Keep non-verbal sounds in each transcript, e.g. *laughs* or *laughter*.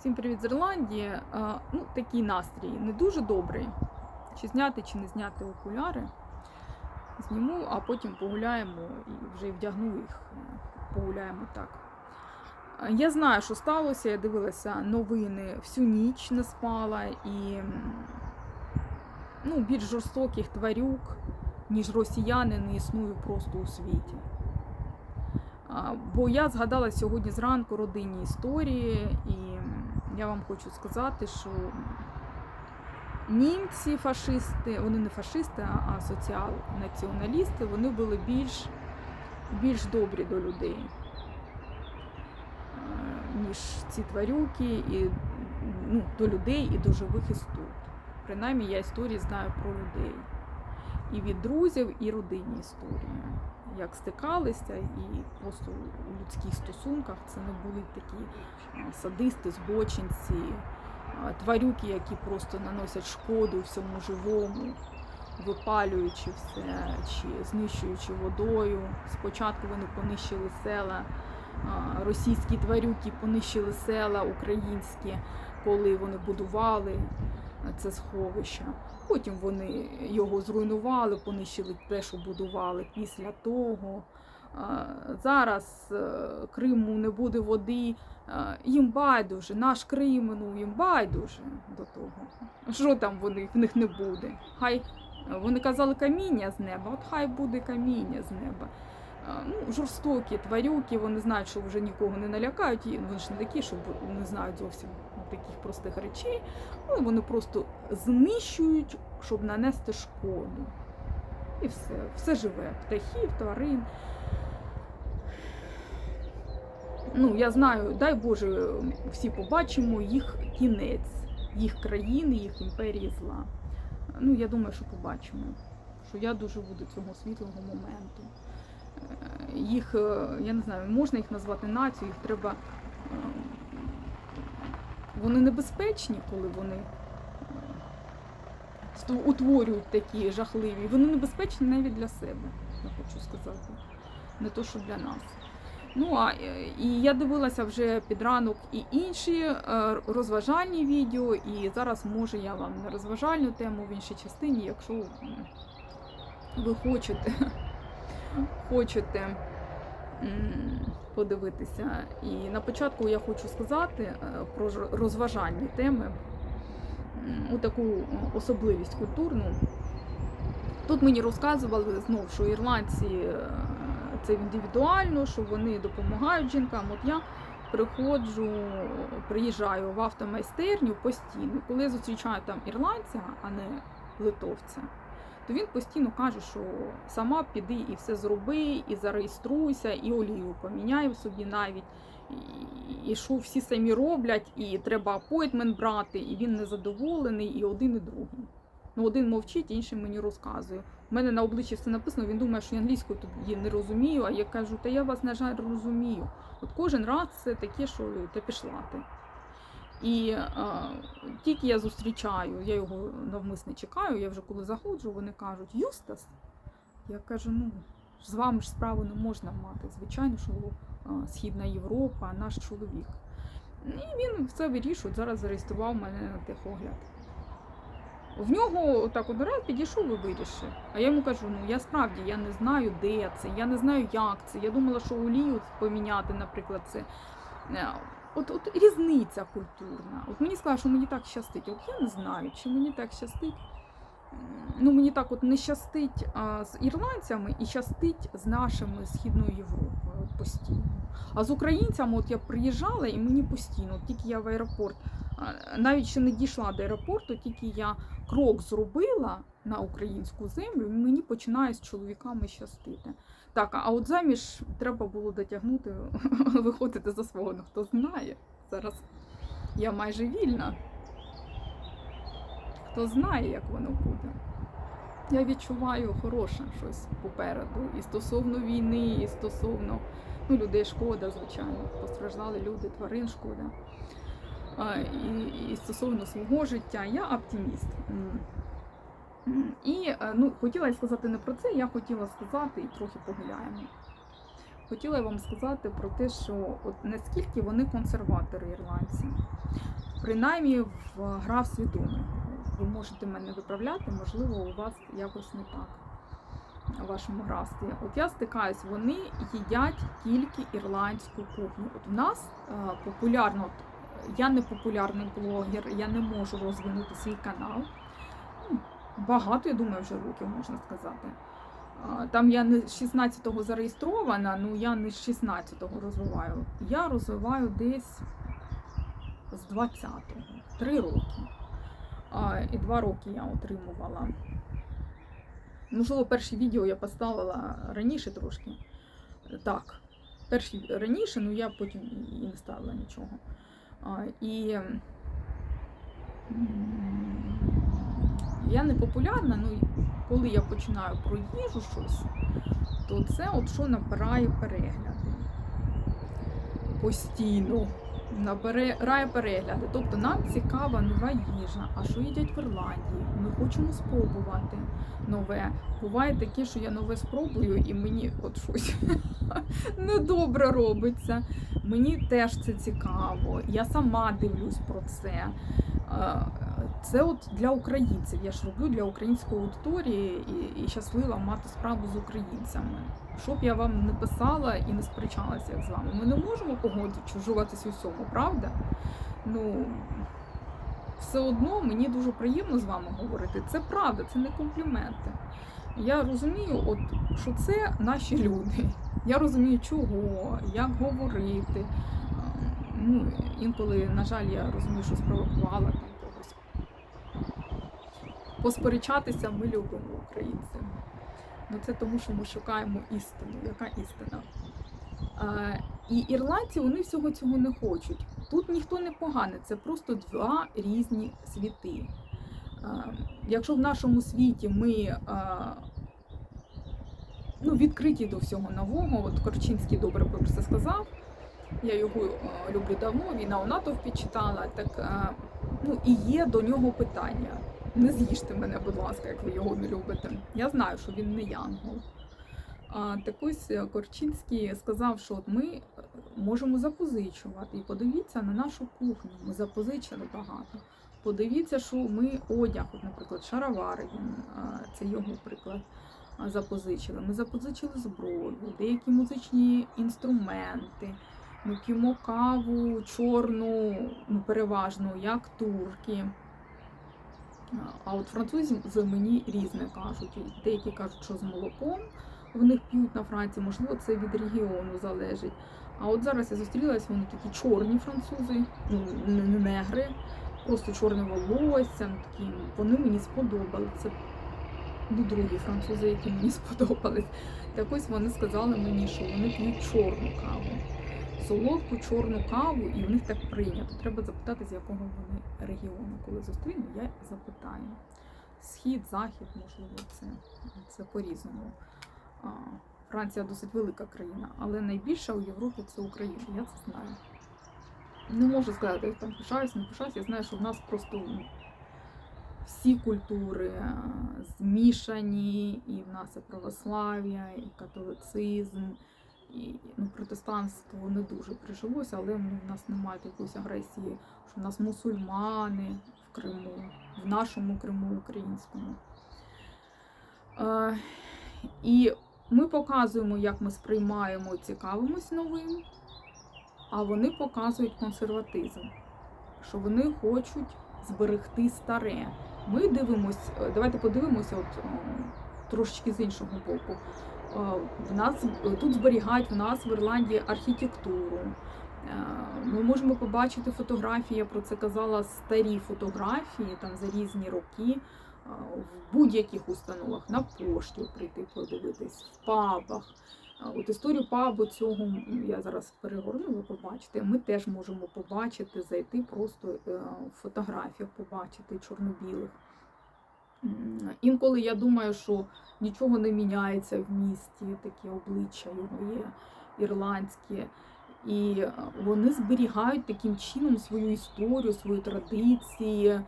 Всім привіт з Ірландії. А, Ну, такий настрій не дуже добрий. Чи зняти, чи не зняти окуляри. Зніму, а потім погуляємо і вже вдягну їх. е, Погуляємо так. Я знаю, що сталося. Я дивилася новини всю ніч не спала і ну, більш жорстоких тварюк, ніж росіяни, не існує просто у світі. Бо я згадала сьогодні зранку родинні історії, і я вам хочу сказати, що німці, фашисти, вони не фашисти, а- соціал-націоналісти, вони були більш, більш добрі до людей, е, ніж ці тварюки, і ну, до людей і до живих істот. Принаймні я історії знаю про людей. І від друзів, і родинні історії як стикалися, і просто у людських стосунках це не були такі садисти, збочинці, тварюки, які просто наносять шкоду всьому живому, випалюючи все чи знищуючи водою. Спочатку вони понищили села, російські тварюки понищили села українські, коли вони будували це сховище. Потім вони його зруйнували, понищили те, що будували після того. Зараз е, Криму не буде води, їм байдуже, наш Крим, ну їм байдуже до того. Що там вони, в них не буде? Хай вони казали каміння з неба, от хай буде каміння з неба. Ну, жорстокі тварюки, вони знають, що вже нікого не налякають, вони ж не такі, що не знають зовсім таких простих речей. Але вони просто знищують, щоб нанести шкоду. І все, все живе. Птахів, тварин. Ну, я знаю, дай Боже, всі побачимо їх кінець, їх країни, їх імперії зла. Ну, я думаю, що побачимо. Що я дуже буду цього світлого моменту. Е, Їх, е, я не знаю, можна їх назвати нацією, їх треба. Вони небезпечні, коли вони е, утворюють такі жахливі. Вони небезпечні навіть для себе, я хочу сказати. Не то, що для нас. Ну а е, і я дивилася вже під ранок і інші е, розважальні відео, і зараз може я вам на розважальну тему в іншій частині, якщо ви хочете, *laughs* хочете подивитися. І на початку я хочу сказати е, про розважальні теми, у таку е, особливість культурну. Тут мені розказували знов, що ірландці е, це індивідуально, що вони допомагають жінкам. От я приходжу, приїжджаю в автомайстерню постійно. Коли зустрічаю там ірландця, а не литовця, то він постійно каже, що сама піди і все зроби, і зареєструйся, і олію поміняй собі навіть. І- що всі самі роблять, і треба апойтмент брати, і він незадоволений, і один, і другий. Ну, один мовчить, інший мені розказує. У мене на обличчі все написано, він думає, що я англійською тут її не розумію, а я кажу, та я вас, на жаль, розумію. От кожен раз це таке, що та пішла ти. І а, тільки я зустрічаю, я його навмисне чекаю, я вже коли заходжу, вони кажуть, Юстас. Я кажу, ну, з вами ж справу не можна мати. Звичайно, що а, Східна Європа, наш чоловік. І він все вирішує, зараз зареєстрував мене на техогляд. В нього так от раз підійшов і вирішив. А я йому кажу: ну я справді я не знаю, де це, я не знаю, як це. Я думала, що олію поміняти, наприклад, це. От, от різниця культурна. От мені сказали, що мені так щастить. От я не знаю, чи мені так щастить. Ну, мені так от не щастить а, з ірландцями і щастить з нашими Східною Європою постійно. А з українцями, от я приїжджала і мені постійно, от тільки я в аеропорт, навіть ще не дійшла до аеропорту, тільки я крок зробила на українську землю, і мені починає з чоловіками щастити. Так, а от заміж треба було дотягнути, *laughs* виходити за свого. Ну хто знає. Зараз я майже вільна. Хто знає, як воно буде. Я відчуваю хороше щось попереду. І стосовно війни, і стосовно ну, людей шкода, звичайно. Постраждали люди, тварин шкода. І, стосовно свого життя, я оптиміст. І е, ну, хотіла я сказати не про це, я хотіла сказати і трохи погуляємо. Хотіла я вам сказати про те, що от наскільки вони консерватори ірландці. принаймні вграв свідомо. Ви можете мене виправляти, можливо, у вас якось не так у вашому графстві. От я стикаюсь, вони їдять тільки ірландську кухню. От в нас е, популярно, я не популярний блогер, я не можу розвинути свій канал. Ну, Багато, я думаю, вже років можна сказати. Там я не з 16-го зареєстрована, ну я не з 16-го розвиваю. Я розвиваю десь з 20-го, три роки. І два роки я отримувала. Можливо, перші відео я поставила раніше трошки. Так, перші раніше, ну я потім і не ставила нічого. І я не популярна, ну коли я починаю про їжу щось, то це от що набирає перегляди. Постійно набирає перегляди. Тобто нам цікава нова їжа. А що їдять в Ірландії? Ми хочемо спробувати нове. Буває таке, що я нове спробую, і мені от щось *laughs* недобре робиться. Мені теж це цікаво. Я сама дивлюсь про це. Це от для українців. Я ж роблю для української аудиторії і, і щаслива мати справу з українцями. Щоб я вам не писала і не сперечалася як з вами. Ми не можемо погоджуватись у всьому, правда? Ну все одно мені дуже приємно з вами говорити. Це правда, це не компліменти. Я розумію, от що це наші люди. Я розумію, чого, як говорити. Ну, інколи, на жаль, я розумію, що спровокувала там когось. Посперечатися ми любимо українці. Ну це тому, що ми шукаємо істину. Яка істина? І ірландці вони всього цього не хочуть. Тут ніхто не поганий, це просто два різні світи. Якщо в нашому світі ми ну, відкриті до всього нового, от Корчинський добре про це сказав. Я його люблю давно, війна у натовпі читала. Так ну і є до нього питання. Не з'їжте мене, будь ласка, як ви його не любите. Я знаю, що він не янгол. А так ось е, Корчинський сказав, що от ми е, можемо запозичувати. І подивіться на нашу кухню. Ми запозичили багато. Подивіться, що ми одяг, от, наприклад, шаровари, він, це його приклад. Запозичили. Ми запозичили зброю, деякі музичні інструменти. Ми каву чорну, ну переважно, як турки. А от французи мені різне кажуть. Деякі кажуть, що з молоком в них п'ють на Франції, можливо, це від регіону залежить. А от зараз я зустрілася, вони такі чорні французи, ну не не негри, просто чорне волосся. ну, Такі, вони мені сподобалися. Ну, другі французи, які мені *laughs* сподобались. Так ось вони сказали мені, що вони п'ють чорну каву солодку чорну каву, і в них так прийнято. Треба запитати, з якого вони регіону. Коли зустріну, я запитаю. Схід, захід, можливо, це, це по-різному. Франція досить велика країна, але найбільша у Європі це Україна. Я це знаю. Не можу сказати, я там пишаюсь, не пишаюсь. Я знаю, що в нас просто ну, всі культури змішані, і в нас і православ'я, і католицизм, і ну, протестанство не дуже прижилося, але ну, в нас немає якоїсь агресії, що в нас мусульмани в Криму, в нашому Криму українському. Е, і ми показуємо, як ми сприймаємо, цікавимось новим, а вони показують консерватизм, що вони хочуть зберегти старе. Ми дивимось, давайте подивимося, от трошечки з іншого боку. Е, В нас тут зберігають в нас в Ірландії архітектуру. Е, Ми можемо побачити фотографії, я про це казала, старі фотографії там за різні роки е, в будь-яких установах, на пошті прийти подивитись, в пабах. От історію пабу цього я зараз перегорну, ви побачите. Ми теж можемо побачити, зайти просто в фотографіях, побачити чорно-білих. Інколи я думаю, що нічого не міняється в місті, таке обличчя його є ірландське. І е, вони зберігають таким чином свою історію, свої традиції. Е,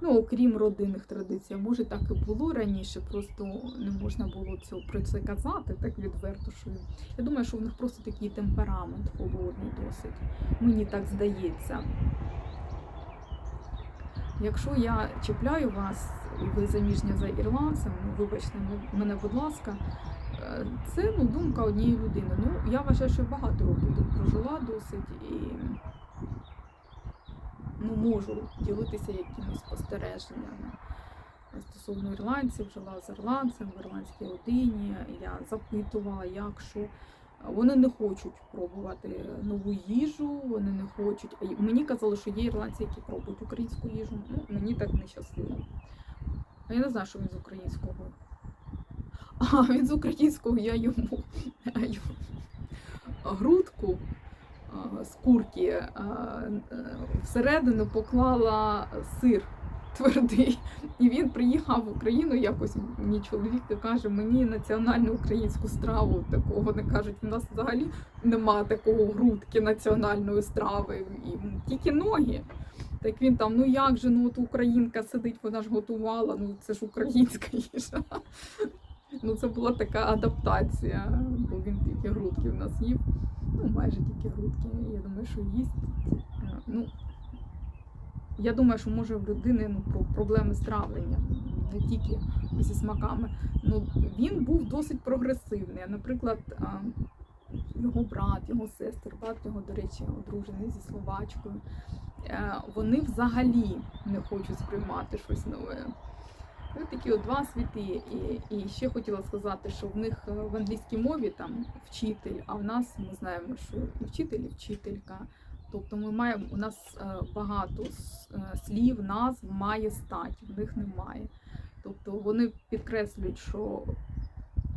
Ну, окрім родинних традицій, може так і було раніше, просто не можна було про це казати так відверто. Що я думаю, що в них просто такий темперамент холодний досить. Мені так здається. Якщо я чіпляю вас, ви заміжня за ірландцем, ну, вибачте мене, будь ласка, е, це ну, думка однієї людини. Ну, я вважаю, що багато років тут прожила досить і ну, можу ділитися якимись спостереженнями стосовно ірландців, жила з ірландцем в ірландській родині. Я запитувала, як що. Вони не хочуть пробувати нову їжу, вони не хочуть. Мені казали, що є ірландці, які пробують українську їжу. Ну, мені так не щастило. А я не знаю, що він з українського. А, він з українського я йому йому грудку з курки е, всередину поклала сир твердий. І він приїхав в Україну якось. Мені чоловік каже, мені національну українську страву такого не кажуть. У нас взагалі нема такого грудки національної страви, і тільки ноги. Так він там, ну як же, ну от українка сидить, вона ж готувала, ну це ж українська їжа. Ну це була така адаптація, бо він тільки грудки в нас їв. Ну, майже тільки грудки. Я думаю, що їсть. Е, Ну, я думаю, що може в людини ну, про проблеми з травленням, не тільки зі смаками. Ну, він був досить прогресивний. Наприклад, його брат, його сестер, брат його, до речі, одружений зі словачкою. Е, Вони взагалі не хочуть сприймати щось нове. Ну, такі от два світи. І, і ще хотіла сказати, що в них е, в англійській мові там вчитель, а в нас ми знаємо, що і вчитель, і вчителька. Тобто ми маємо у нас е, багато е, слів, назв має стать, в них немає. Тобто вони підкреслюють, що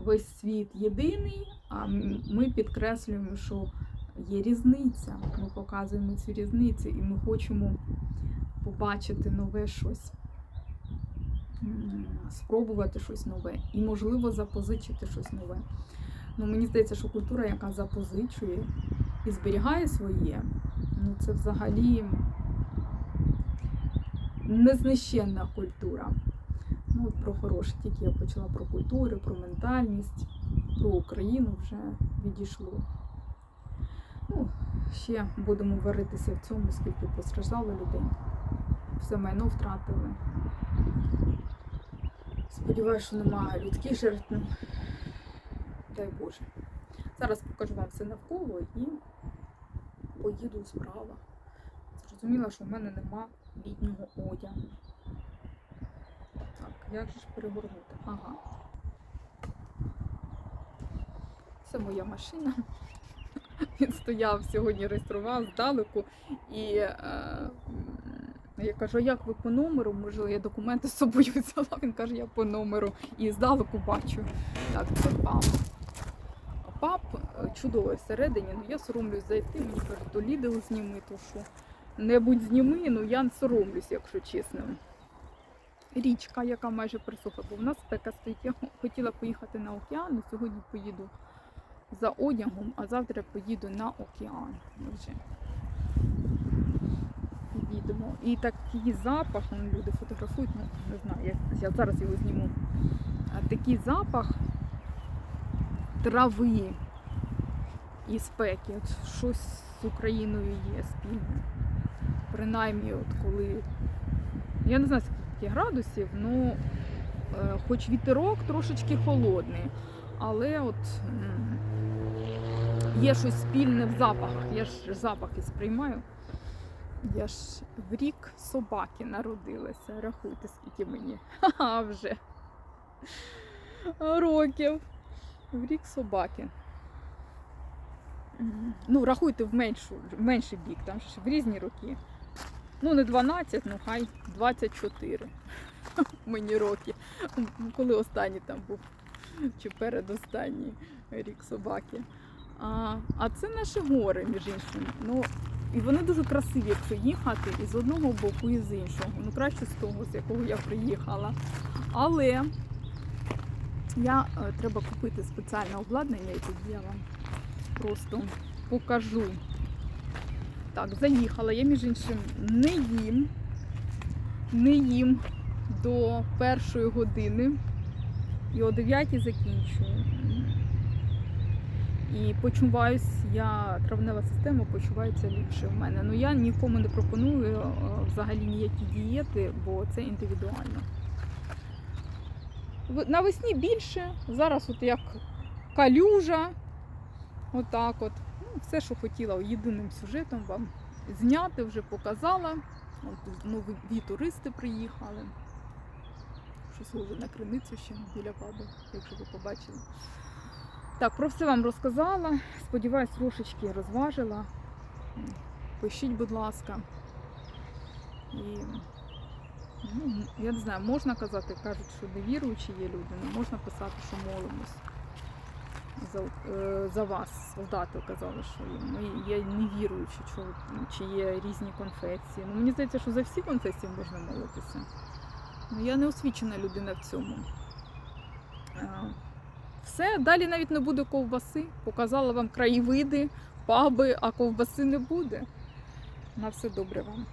весь світ єдиний, а ми підкреслюємо, що є різниця. Ми показуємо цю різницю і ми хочемо побачити нове щось, спробувати щось нове і, можливо, запозичити щось нове. Ну, мені здається, що культура, яка запозичує і зберігає своє, це взагалі незнищенна культура. Ну, про хороше, тільки я почала про культуру, про ментальність, про Україну вже відійшло. Ну, ще будемо варитися в цьому, скільки постраждало людей. Все майно втратили. Сподіваюся, що немає людських жертв. Дай Боже. Зараз покажу вам все навколо і поїду справа. Зрозуміла, що в мене нема літнього одягу. Так, як же ж перегорнути? Ага. Це моя машина. *laughs* Він стояв сьогодні, реєстрував здалеку і е, я кажу, а як ви по номеру? Може, я документи з собою *laughs* взяла. Він каже, я по номеру і здалеку бачу. Так, це пап. Пап е, чудовий всередині, ну я соромлюсь зайти, мені кажуть, то Лідл зніми, то що небудь зніми, ну я не соромлюсь, якщо чесно. Річка, яка майже присохла, бо в нас спека стоїть. Я хотіла поїхати на океан, але сьогодні поїду за одягом, а завтра поїду на океан. Вже їдемо. І такий запах, ну, люди фотографують, ну не знаю, як я зараз його зніму. А такий запах трави і спеки. От щось з Україною є спільне. Принаймні, от коли. Я не знаю, скільки градусів, ну е, хоч вітерок трошечки холодний, але от є щось спільне в запахах. Я ж запахи сприймаю. Я ж в рік собаки народилася. Рахуйте, скільки мені. *laughs* Ха-ха, вже. Років. В рік собаки. Ну, рахуйте в меншу, в менший бік, там ж в різні роки. Ну, не 12, ну хай 24 *laughs* мені роки. Коли останній там був, чи передостанній рік собаки. А, а це наші гори, між іншим. Ну, і вони дуже красиві, якщо їхати і з одного боку, і з іншого. Ну, краще з того, з якого я приїхала. Але я е, треба купити спеціальне обладнання, і тоді я вам просто покажу. Так, заїхала. Я, між іншим, не їм. не їм до першої години і о 9 закінчую. І почуваюсь, я травнева система почувається ліпше в мене. Ну я нікому не пропоную е, взагалі ніякі дієти, бо це індивідуально. Навесні більше, зараз от як калюжа. Отак от. Ну, все, що хотіла єдиним сюжетом вам зняти, вже показала. От нові туристи приїхали. Щось схоже на криницю ще біля пабу, якщо ви побачили. Так, про все вам розказала. Сподіваюсь, трошечки розважила. Пишіть, будь ласка. І ну, я не знаю, можна казати, кажуть, що невіруючі є люди, не можна писати, що молимось. За, е, за вас, солдати казали, що ми є невіруючі, чи є різні конфесії. Ну, мені здається, що за всі конфесії можна молитися. Ну, я не освічена людина в цьому. Е, Все, далі навіть не буде ковбаси. Показала вам краєвиди, паби, а ковбаси не буде. На все добре вам.